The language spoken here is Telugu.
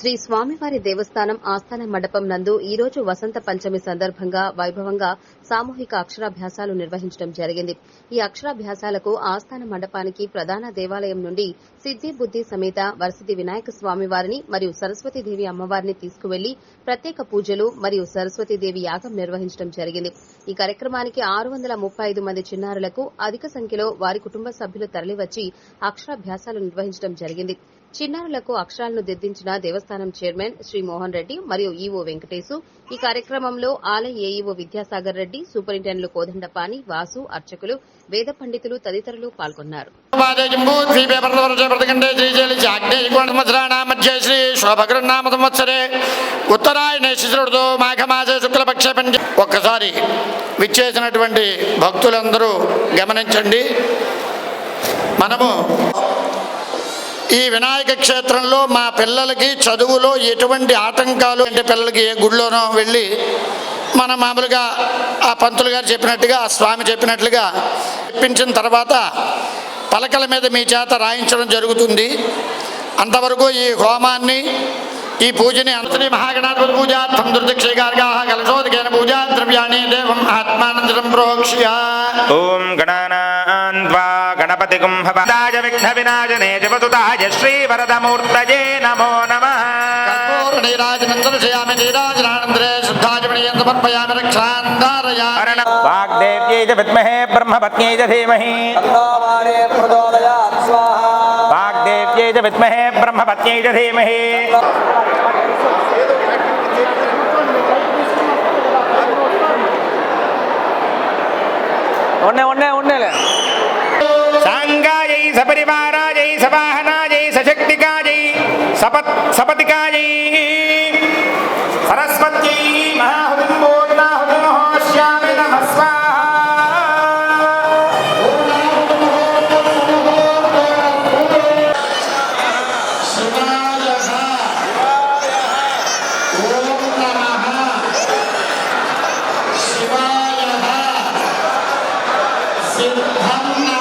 శ్రీ స్వామివారి దేవస్థానం ఆస్థాన మండపం నందు ఈ రోజు వసంత పంచమి సందర్భంగా వైభవంగా సామూహిక అక్షరాభ్యాసాలు నిర్వహించడం జరిగింది. ఈ అక్షరాభ్యాసాలకు ఆస్థాన మండపానికి ప్రధాన దేవాలయం నుండి సిద్ది బుద్ది సమేత వరసిది వినాయక స్వామివారిని మరియు సరస్వతీదేవి అమ్మవారిని తీసుకువెళ్ళి ప్రత్యేక పూజలు మరియు సరస్వతీదేవి యాగం నిర్వహించడం జరిగింది. ఈ కార్యక్రమానికి ఆరు వందల ముప్పై ఐదు మంది చిన్నారులకు అధిక సంఖ్యలో వారి కుటుంబ సభ్యులు తరలివచ్చి అక్షరాభ్యాసాలు నిర్వహించడం జరిగింది. చిన్నారులకు అక్షరాలను దిద్దించిన దేవస్థానం చైర్మన్ శ్రీ మోహన్ రెడ్డి మరియు ఈవో వెంకటేశు. ఈ కార్యక్రమంలో ఆలయ ఏఈఓ విద్యాసాగర్ రెడ్డి సూపరింటెండెంట్లు కోదండపాణి వాసు అర్చకులు వేద పండితులు తదితరులు పాల్గొన్నారు. ఒక్కసారి విచ్చేసినటువంటి భక్తులందరూ గమనించండి. మనము ఈ వినాయక క్షేత్రంలో మా పిల్లలకి చదువులో ఎటువంటి ఆటంకాలు అంటే పిల్లలకి ఏ గుడిలోనో వెళ్ళి మన మామూలుగా ఆ పంతులు గారు చెప్పినట్టుగా ఆ స్వామి చెప్పినట్లుగా చెప్పించిన తర్వాత పలకల మీద మీ చేత రాయించడం జరుగుతుంది. అంతవరకు ఈ హోమాన్ని पूजने श्री महागणाधिपति पूजा तम दुर्दक्षेगार्गाः कलशोदकेन पूजा द्रव्याणि देवम् आत्मानन्दं प्रोक्ष्य। ॐ गणानान्त्वा गणपतिकुं हवदाय विघ्नविनाशने जपतुताय श्रीवरदमूर्तये नमो नमः। ब्रह्म ஒன்னே ஒன்னே ஒன்னே சாங்காயை சபரிமாராஜை சபாஹனாஜை சசக்திகாஜை சபத் சபதிகாஜை சரஸ்வத் ఏ